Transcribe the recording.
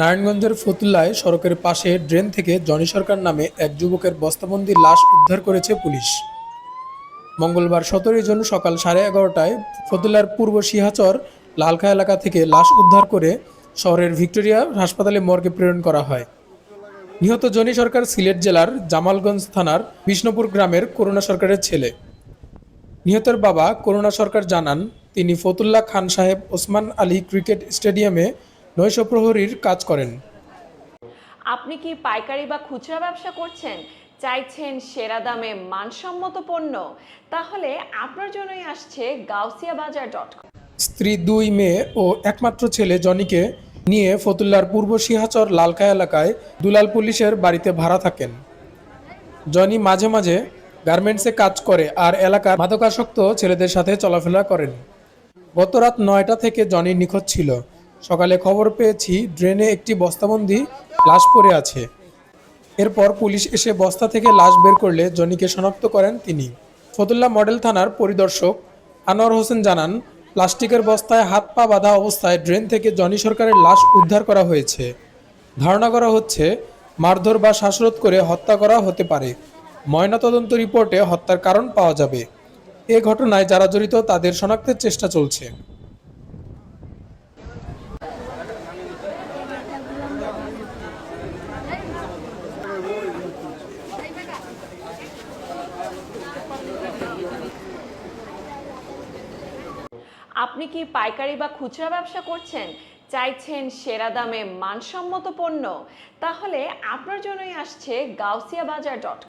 নারায়ণগঞ্জের ফতুল্লায় সড়কের পাশে ড্রেন থেকে জনি সরকার নামে এক যুবকের বস্তাবন্দি লাশ উদ্ধার করেছে পুলিশ। মঙ্গলবার সতেরোই জুন সকাল সাড়ে এগারোটায় ফতুল্লার পূর্ব সিহাচর লালখা এলাকা থেকে লাশ উদ্ধার করে শহরের ভিক্টোরিয়া হাসপাতালে মর্গে প্রেরণ করা হয়। নিহত জনি সরকার সিলেট জেলার জামালগঞ্জ থানার বিষ্ণুপুর গ্রামের করুণা সরকারের ছেলে। নিহতের বাবা করুণা সরকার জানান, তিনি ফতুল্লা খান সাহেব ওসমান আলী ক্রিকেট স্টেডিয়ামে নৈশ প্রহরীর কাজ করেন। আপনি কি পাইকারি বা খুচরা ব্যবসা করছেন? চাইছেন সেরা দামে মানসম্মত পণ্য? তাহলে আপনার জন্যই আসছে গাউসিয়া বাজার ডট কম স্ত্রী দুই মেয়ে ও একমাত্র ছেলে জনিকে নিয়ে ফতুল্লার পূর্ব সিংহাচর লালকা এলাকায় দুলাল পুলিশের বাড়িতে ভাড়া থাকেন। জনি মাঝে মাঝে গার্মেন্টসে কাজ করে আর এলাকার মাদকাসক্ত ছেলেদের সাথে চলাফেরা করেন। গত রাত নয়টা থেকে জনি নিখোঁজ ছিল। সকালে খবর পেয়েছি ড্রেনে একটি বস্তাবন্দি লাশ পড়ে আছে। এরপর পুলিশ এসে বস্তা থেকে লাশ বের করলে জনিকে শনাক্ত করেন তিনি। ফতুল্লা মডেল থানার পরিদর্শক আনোয়ার হোসেন জানান, প্লাস্টিকের বস্তায় হাত পা বাঁধা অবস্থায় ড্রেন থেকে জনি সরকারের লাশ উদ্ধার করা হয়েছে। ধারণা করা হচ্ছে, মারধর বা শ্বাসরোধ করে হত্যা করা হতে পারে। ময়নাতদন্ত রিপোর্টে হত্যার কারণ পাওয়া যাবে। এ ঘটনায় যারা জড়িত তাদের শনাক্তের চেষ্টা চলছে। আপনি কি পাইকারি বা খুচরা ব্যবসা করছেন? চাইছেন সেরা দামে মানসম্মত পণ্য? তাহলে আপনার জন্যই আসছে গাউসিয়া বাজার ডট